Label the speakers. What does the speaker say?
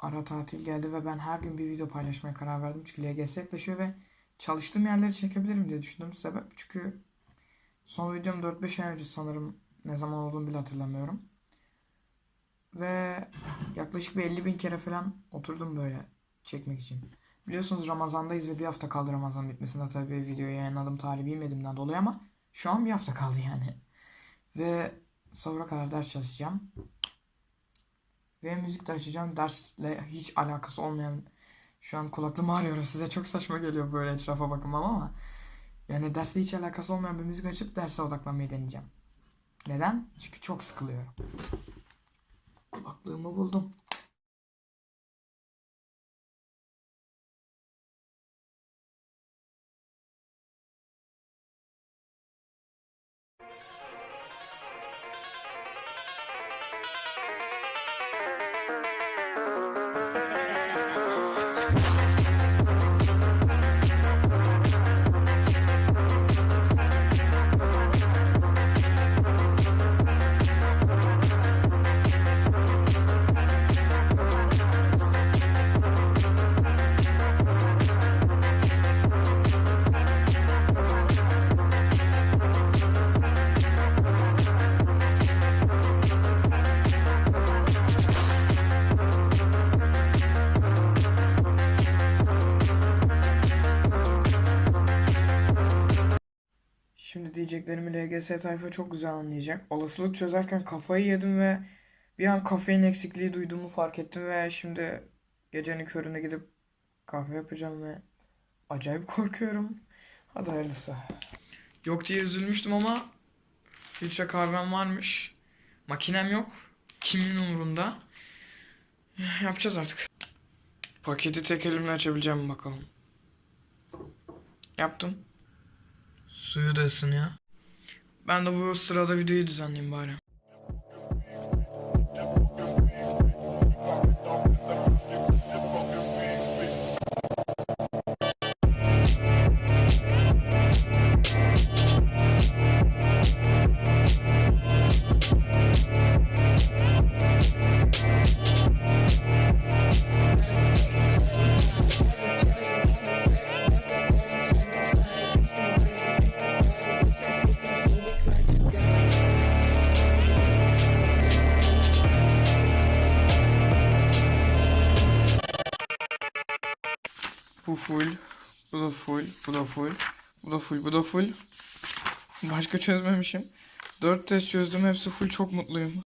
Speaker 1: ara tatil geldi ve ben her gün bir video paylaşmaya karar verdim. Çünkü LGS yaklaşıyor ve çalıştığım yerleri çekebilirim diye düşündüm. Sebep çünkü son videom 4-5 ay önce sanırım ne zaman olduğunu bile hatırlamıyorum. Ve yaklaşık bir 50 bin kere falan oturdum böyle çekmek için. Biliyorsunuz Ramazan'dayız ve bir hafta kaldı Ramazan bitmesine. Tabii videoyu yayınladım tarihi bilmediğimden dolayı ama şu an bir hafta kaldı yani. Ve sahura kadar ders çalışacağım. Ve müzik de açacağım. Dersle hiç alakası olmayan şu an kulaklığımı arıyorum. Size çok saçma geliyor böyle etrafa bakmam ama yani dersle hiç alakası olmayan bir müzik açıp derse odaklanmayı deneyeceğim. Neden? Çünkü çok sıkılıyorum. Kulaklığımı buldum. Şimdi diyeceklerimi LGS tayfa çok güzel anlayacak. Olasılık çözerken kafayı yedim ve bir an kafein eksikliği duyduğumu fark ettim ve şimdi gecenin köründe gidip kahve yapacağım ve acayip korkuyorum. Hadi hayırlısı. Yok diye üzülmüştüm ama filtre kahvem varmış. Makinem yok. Kimin umurunda? Yapacağız artık. Paketi tek elimle açabileceğim bakalım. Yaptım. Suyu da ısınıyor. Ben de bu sırada videoyu düzenleyeyim bari. Bu full. Bu da full. Bu da full. Bu da full. Bu da full. Başka çözmemişim. 4 test çözdüm. Hepsi full. Çok mutluyum.